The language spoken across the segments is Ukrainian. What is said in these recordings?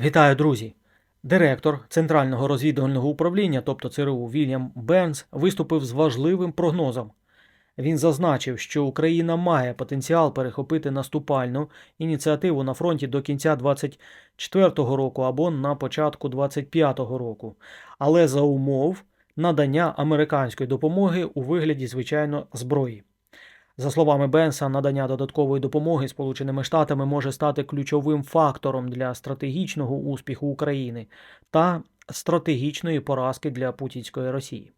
Вітаю, друзі! Директор Центрального розвідувального управління, тобто ЦРУ Вільям Бенс, виступив з важливим прогнозом. Він зазначив, що Україна має потенціал перехопити наступальну ініціативу на фронті до кінця 2024 року або на початку 2025 року, але за умов надання американської допомоги у вигляді звичайно зброї. За словами Бенса, надання додаткової допомоги Сполученими Штатами може стати ключовим фактором для стратегічного успіху України та стратегічної поразки для путінської Росії.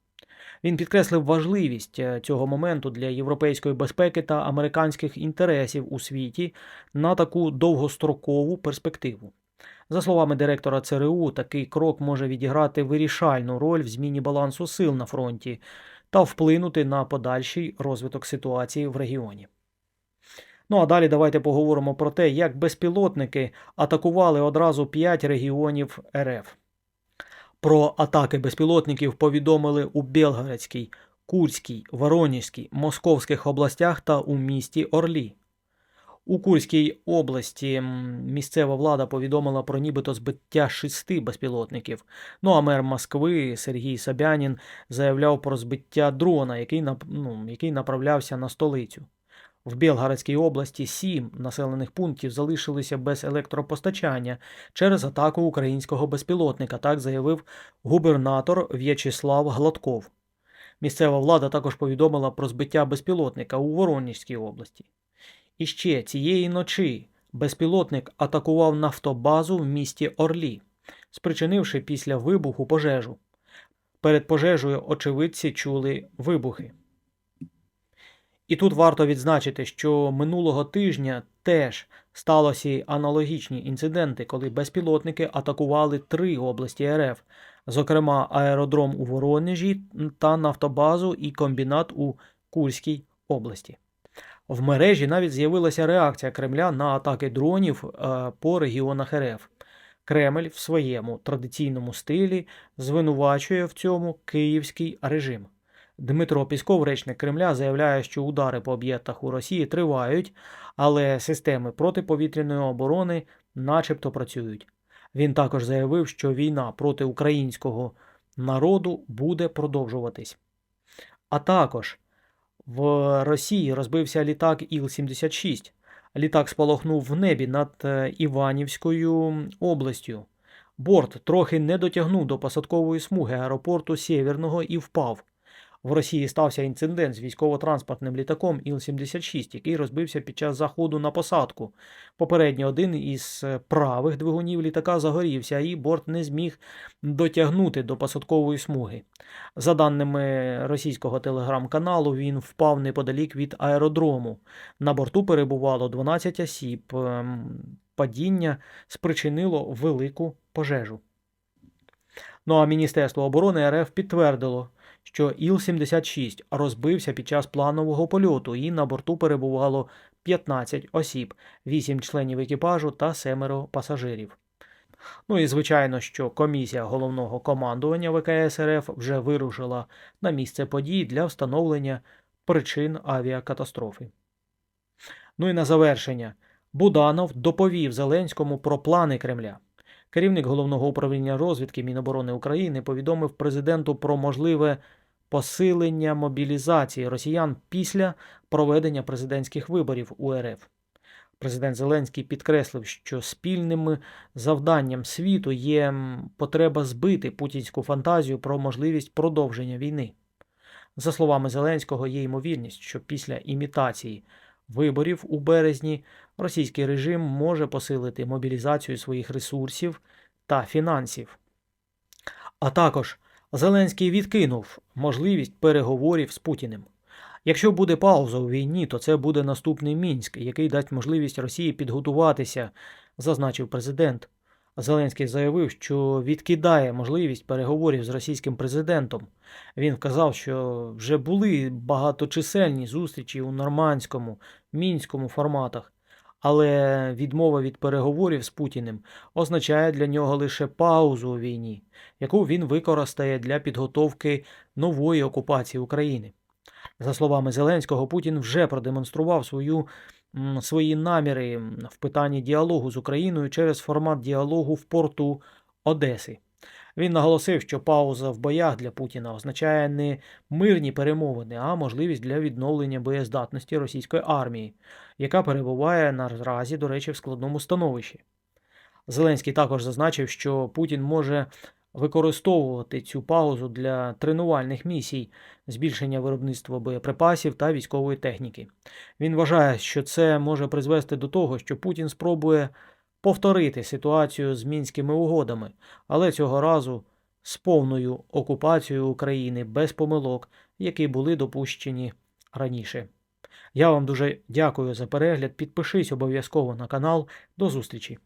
Він підкреслив важливість е, цього моменту для європейської безпеки та американських інтересів у світі на таку довгострокову перспективу. За словами директора ЦРУ, такий крок може відіграти вирішальну роль в зміні балансу сил на фронті та вплинути на подальший розвиток ситуації в регіоні. Ну а далі давайте поговоримо про те, як безпілотники атакували одразу 5 регіонів РФ. Про атаки безпілотників повідомили у Белгородській, Курській, Воронежській, Московських областях та у місті Орлі. У Курській області місцева влада повідомила про нібито збиття шести безпілотників. Ну а мер Москви Сергій Собянін заявляв про збиття дрона, який, ну, який направлявся на столицю. В Білгородській області сім населених пунктів залишилися без електропостачання через атаку українського безпілотника, так заявив губернатор В'ячеслав Гладков. Місцева влада також повідомила про збиття безпілотника у Воронежській області. І ще цієї ночі безпілотник атакував нафтобазу в місті Орлі, спричинивши після вибуху пожежу. Перед пожежею очевидці чули вибухи. І тут варто відзначити, що минулого тижня теж сталося аналогічні інциденти, коли безпілотники атакували три області РФ, зокрема аеродром у Воронежі та нафтобазу і комбінат у Курській області. В мережі навіть з'явилася реакція Кремля на атаки дронів е, по регіонах РФ. Кремль в своєму традиційному стилі звинувачує в цьому київський режим. Дмитро Пісков, речник Кремля, заявляє, що удари по об'єктах у Росії тривають, але системи протиповітряної оборони начебто працюють. Він також заявив, що війна проти українського народу буде продовжуватись. А також в Росії розбився літак Іл-76. Літак спалахнув в небі над е, Іванівською областю. Борт трохи не дотягнув до посадкової смуги аеропорту Сєвєрного і впав. В Росії стався інцидент з військово-транспортним літаком Іл-76, який розбився під час заходу на посадку. Попередньо один із е, правих двигунів літака загорівся, і борт не зміг дотягнути до посадкової смуги. За даними російського телеграм-каналу, він впав неподалік від аеродрому. На борту перебувало 12 осіб. Ем, Падіння спричинило велику пожежу. Ну а Міністерство оборони РФ підтвердило, що Іл-76 розбився під час планового польоту і на борту перебувало 15 осіб, 8 членів екіпажу та 7 пасажирів. Ну і звичайно, що комісія головного командування ВКС РФ вже вирушила на місце подій для встановлення причин авіакатастрофи. Ну і на завершення. Буданов доповів Зеленському про плани Кремля. Керівник головного управління розвідки Міноборони України повідомив президенту про можливе посилення мобілізації росіян після проведення президентських виборів у РФ. Президент Зеленський підкреслив, що спільним завданням світу є потреба збити путінську фантазію про можливість продовження війни. За словами Зеленського, є ймовірність, що після імітації виборів у березні російський режим може посилити мобілізацію своїх ресурсів та фінансів. А також Зеленський відкинув можливість переговорів з Путіним. Якщо буде пауза у війні, то це буде наступний Мінськ, який дасть можливість Росії підготуватися, зазначив президент. Зеленський заявив, що відкидає можливість переговорів з російським президентом. Він вказав, що вже були багаточисельні зустрічі у нормандському, мінському форматах, але відмова від переговорів з Путіним означає для нього лише паузу у війні, яку він використає для підготовки нової окупації України. За словами Зеленського, Путін вже продемонстрував свою свої наміри в питанні діалогу з Україною через формат діалогу в порту Одеси. Він наголосив, що пауза в боях для Путіна означає не мирні перемовини, а можливість для відновлення боєздатності російської армії, яка перебуває наразі, до речі, в складному становищі. Зеленський також зазначив, що Путін може використовувати цю паузу для тренувальних місій, збільшення виробництва боєприпасів та військової техніки. Він вважає, що це може призвести до того, що Путін спробує повторити ситуацію з мінськими угодами, але цього разу з повною окупацією України без помилок, які були допущені раніше. Я вам дуже дякую за перегляд. Підпишись обов'язково на канал. До зустрічі!